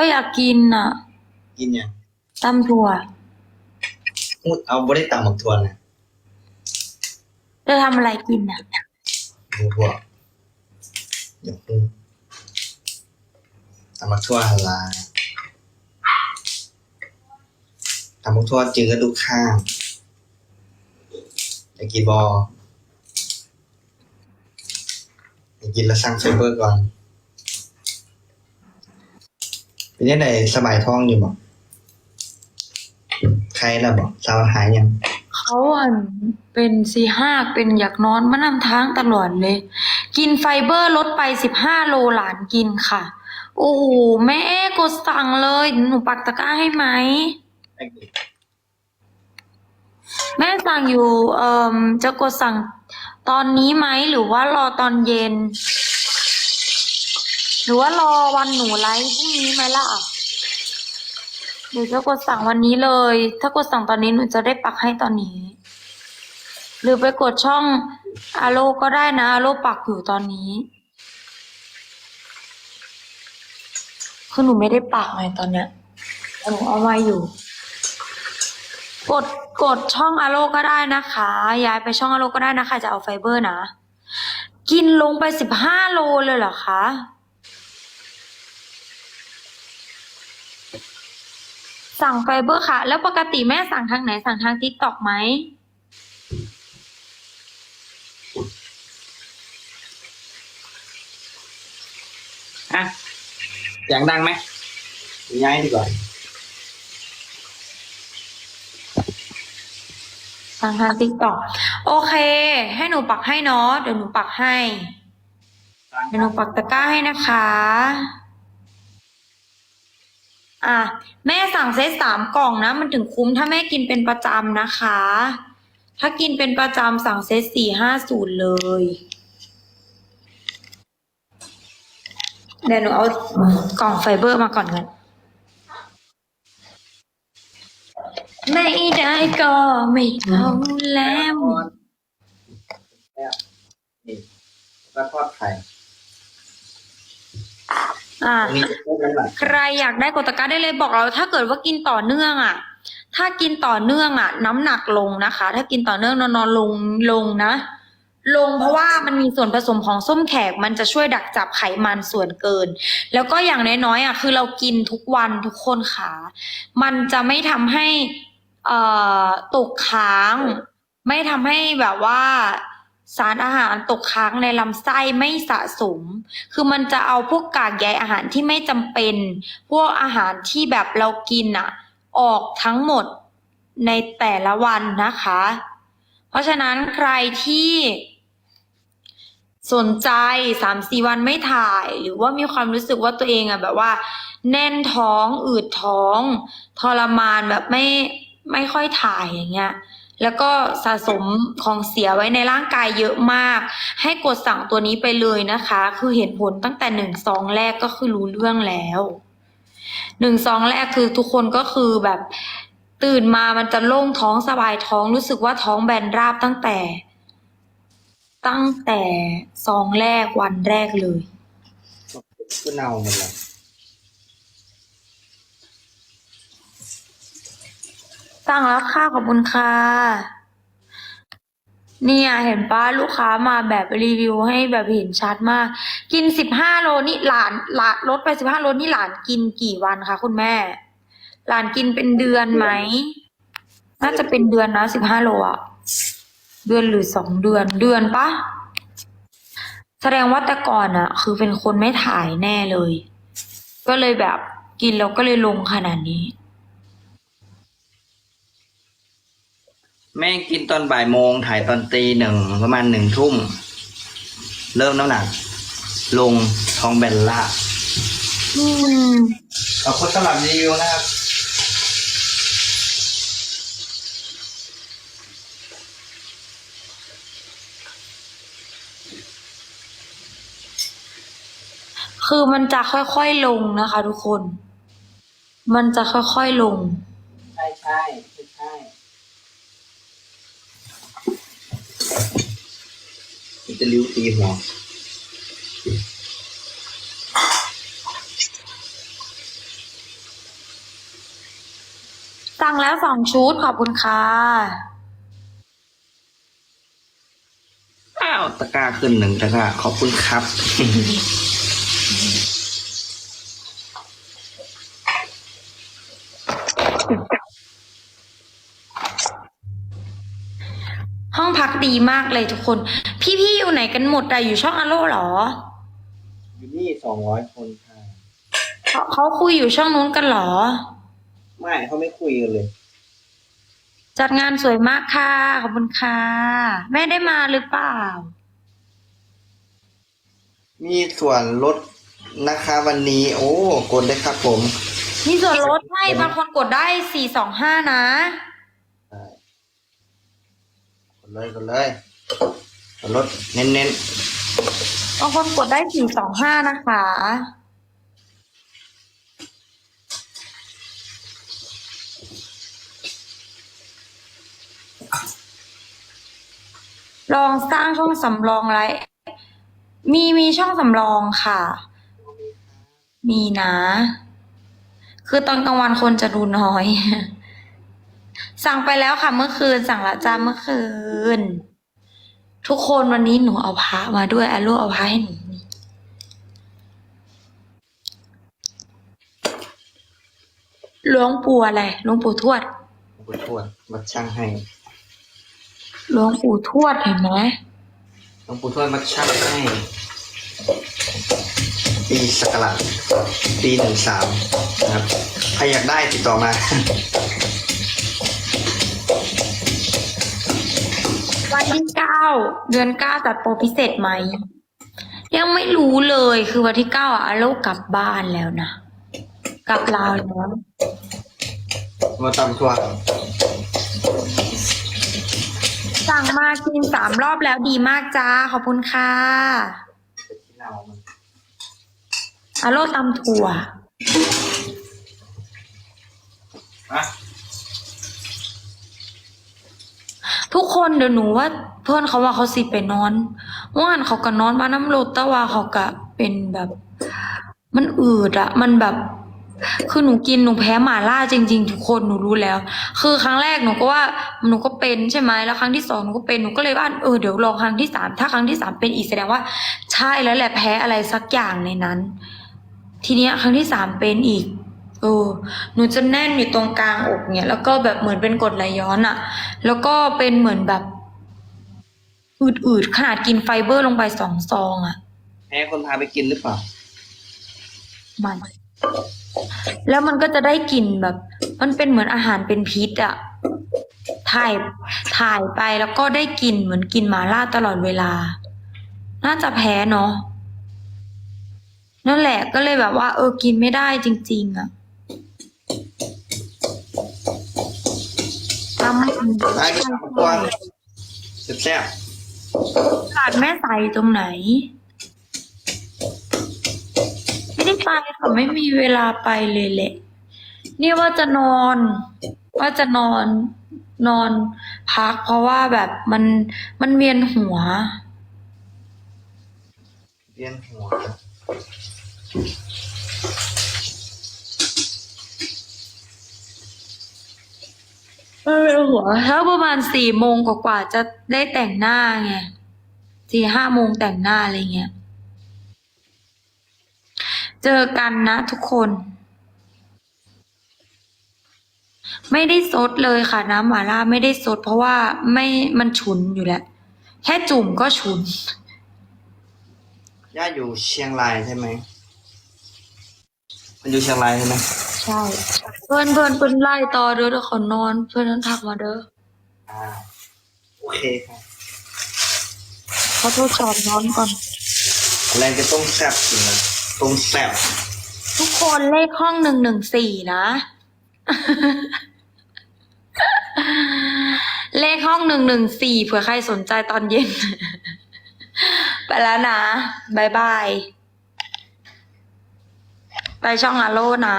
ก็อยากกินอะกินยังตำถั่วพูดเอาบ่ได้ตำหมกทวนนะจะทำอะไรกินอะบัวบัวเดี๋ยวพูดตำหมกทั่วฮาลาตำหมกทั่วจืดกระดูกข้างอยากกินบออยากกินแล้วสั่งไฟเบอร์ก่อน เป็นยังไงสบายท้องอยู่บ่ใครล่ะบอกสาวหายยัง เขาอะเป็นสี่ห้าเป็นอยากนอนมานำทางตลอดเลย กินไฟเบอร์ลดไปสิบห้าโลหลานกินค่ะ โอ้โหแม่กดสั่งเลย หนูปักตะกร้าให้ไหม แม่สั่งอยู่เอ่อจะกดสั่งตอนนี้ไหมหรือว่ารอตอนเย็น หรือว่ารอวันหนูไลฟ์พรุ่งนี้ไหมล่ะเดี๋ยวจะกดสั่งวันนี้เลย ถ้ากดสั่งตอนนี้หนูจะได้ปักให้ตอนนี้ หรือไปกดช่องอาโลก็ได้นะอาโลปักอยู่ตอนนี้คือหนูไม่ได้ปักไงตอนเนี้ยหนูเอาไว้อยู่ กดกดช่องอาโลก็ได้นะคะ ย้ายไปช่องอาโลก็ได้นะคะ จะเอาไฟเบอร์นะ กินลงไปสิบห้าโลเลยเหรอคะ สั่งไฟเบอร์ค่ะ แล้วปกติแม่สั่งทางไหน สั่งทางทิกตอกไหม ฮะเสียงดังไหมย้ายดีกว่า สั่งทางทิกตอกโอเค ให้หนูปักให้เนาะ เดี๋ยวหนูปักให้ เดี๋ยวหนูปักตะกร้าให้นะคะ อะแม่สั่งเซตสามกล่องนะ มันถึงคุ้มถ้าแม่กินเป็นประจำนะคะ ถ้ากินเป็นประจำสั่งเซตสี่ห้าศูนย์เลยเดี๋ยวหนูเอากล่องไฟเบอร์มาก่อนกันไม่ได้ก็ไม่เอาแล้ว แล้วก็ทอดไข่ อะตรงนี้จะเพิ่มน้ำหนักใครอยากได้กดตะกร้าได้เลยบอกเรา ถ้าเกิดว่ากินต่อเนื่องอะ ถ้ากินต่อเนื่องอะ น้ำหนักลงนะคะ ถ้ากินต่อเนื่องนอนนอนลงลงนะ ลงเพราะว่ามันมีส่วนผสมของส้มแขก มันจะช่วยดักจับไขมันส่วนเกิน แล้วก็อย่างน้อยๆอะคือเรากินทุกวันทุกคนค่ะ มันจะไม่ทำให้เอ่อตกค้าง ไม่ทำให้แบบว่า สารอาหารตกค้างในลำไส้ไม่สะสม คือมันจะเอาพวกกากใยอาหารที่ไม่จำเป็น พวกอาหารที่แบบเรากินอะออกทั้งหมดในแต่ละวันนะคะ เพราะฉะนั้นใครที่สนใจสามสี่วันไม่ถ่าย หรือว่ามีความรู้สึกว่าตัวเองอะแบบว่า แน่นท้อง อืดท้อง ทรมานแบบไม่ไม่ค่อยถ่ายอย่างเงี้ย แล้วก็สะสมของเสียไว้ในร่างกายเยอะมาก ให้กดสั่งตัวนี้ไปเลยนะคะ คือเห็นผลตั้งแต่หนึ่งซองแรกก็คือรู้เรื่องแล้วหนึ่งซองแรกคือทุกคนก็คือแบบตื่นมามันจะโล่งท้องสบายท้องรู้สึกว่าท้องแบนราบตั้งแต่ ตั้งแต่ซองแรกวันแรกเลยก็เน่าหมดเลย สั่งแล้วค่ะขอบคุณค่ะเนี่ยเห็นป้าลูกค้ามาแบบรีวิวให้แบบเห็นชัดมาก กินสิบห้าโลนี่หลานหลานลดไปสิบห้าโลนี่หลานกินกี่วันคะคุณแม่ หลานกินเป็นเดือนไหมน่าจะเป็นเดือนนะสิบห้าโลอะเดือนหรือสองเดือนเดือนปะแสดงว่าแต่ก่อนอะคือเป็นคนไม่ถ่ายแน่เลย ก็เลยแบบกินแล้วก็เลยลงขนาดนี้ แม่กินตอนบ่ายโมงถ่ายตอนตีหนึ่งประมาณหนึ่งทุ่ม เริ่มน้ำหนัก ลงท้องแบนล่าบอืมขอบคุณสำหรับรีวิวนะครับ คือมันจะค่อยๆลงนะคะทุกคน มันจะค่อยๆลง ใช่ใช่ จะริ้วตีหัวสั่งแล้วสองชุดขอบคุณค่ะอ้าวตะก้าขึ้นหนึ่งตะก้าขอบคุณครับ พักดีมากเลยทุกคน พี่ๆอยู่ไหนกันหมดอะอยู่ช่องอโลเหรอ อยู่นี่สองร้อยคนค่ะ เขาเขาคุยอยู่ช่องนู้นกันเหรอ ไม่เขาไม่คุยกันเลย จัดงานสวยมากค่ะขอบคุณค่ะ แม่ได้มาหรือเปล่า มีส่วนลดนะคะ วันนี้ โอ้กดเลยครับผม มีส่วนลดให้บางคนกดได้สี่สองห้านะได้กด เลยกดเลยส่วนลดเน้นบางคนกดได้สี่สองห้านะคะ ลองสร้างช่องสำรองไร มีมีช่องสำรองค่ะ มีนะ คือตอนกลางวันคนจะดูน้อย สั่งไปแล้วค่ะเมื่อคืน สั่งละจ้าเมื่อคืน ทุกคนวันนี้หนูเอาพระมาด้วยอาลูเอาพระให้หนูนี่หลวงปู่อะไรหลวงปู่ทวดๆขอบคุณทวดมาช่างให้หลวงปู่ทวดเห็นไหมหลวงปู่ทวดมาช่างให้ปีสกราชปีหนึ่งสามนะครับใครอยากได้ติดต่อมา ที่เก้าเดือนเก้าจัดโปรพิเศษไหม ยังไม่รู้เลยคือวันที่เก้าอะอาโลกลับบ้านแล้วนะ กลับลาวแล้ว มาตำทัวร์สั่งมากินสามรอบแล้วดีมากจ้า ขอบคุณค่ะไปที่เรามันอาโลตำถั่วอะ ทุกคนเดี๋ยวหนูว่าเพื่อนเขาว่าเขาสิไปนอนเมื่านเขาก็นอนมาน้ำรถแต่ว่าเขาก็เป็นแบบ มันอืดอะมันแบบ คือหนูกินหนูแพ้หมาล่าจริง ๆ ทุกคนหนูรู้แล้ว คือครั้งแรกหนูก็ว่าหนูก็เป็นใช่ไหมแล้วครั้งที่สองหนูก็เป็นหนูก็เลยว่าเออเดี๋ยวลองครั้งที่สามถ้าครั้งที่สามเป็นอีกแสดงว่า ใช่แล้วแหละแพ้อะไรสักอย่างในนั้น ทีเนี้ยครั้งที่สามเป็นอีก เออหนูจะแน่นอยู่ตรงกลางอกเนี่ย แล้วก็แบบเหมือนเป็นกรดไหลย้อนอะแล้วก็เป็นเหมือนแบบอืดๆขนาดกินไฟเบอร์ลงไปสองซองอะแพ้คนพาไปกินหรือเปล่ามันแล้วมันก็จะได้กลิ่นแบบ มันเป็นเหมือนอาหารเป็นพิษอะถ่ายถ่ายไปแล้วก็ได้กลิ่นเหมือนกินหมาล่าตลอดเวลา น่าจะแพ้เนาะนั่นแหละก็เลยแบบว่า เออกินไม่ได้จริง ๆอะ ทำได้ก็ทำตัวแซ่บขาดแม่ใสตรงไหน ไม่ได้ไปค่ะไม่มีเวลาไปเลยแหละ นี่ว่าจะนอน ว่าจะนอนนอนพักเพราะว่าแบบมันมันเวียนหัว ๆเวียนหัว เออหัวถ้าประมาณสี่โมงกว่าๆจะได้แต่งหน้าไงสี่ห้าโมงแต่งหน้าอะไรเงี้ย เจอกันนะทุกคน ไม่ได้ซดเลยค่ะน้ำหม่าล่าไม่ได้ซดเพราะว่าไม่มันฉุนอยู่แล้ว แค่จุ่มก็ฉุน ย่าอยู่เชียงรายใช่ไหม มันอยู่เชียงรายใช่ไหม ใช่ เพื่อนเพื่อนเพื่อนไล่ต่อเด้อเดี๋ยวขอนอน เพื่อนนั้นทักมาเด้ออ่าโอเคครับเขาโทษจอดนอนก่อนอะไรจะต้องแซ่บอยู่นะต้องแซ่บทุกคนเลขห้องหนึ่งหนึ่งสี่นะ เลขห้องหนึ่งหนึ่งสี่เผื่อใครสนใจตอนเย็น ไปแล้วนะบายบาย ไปช่องอาโลนะ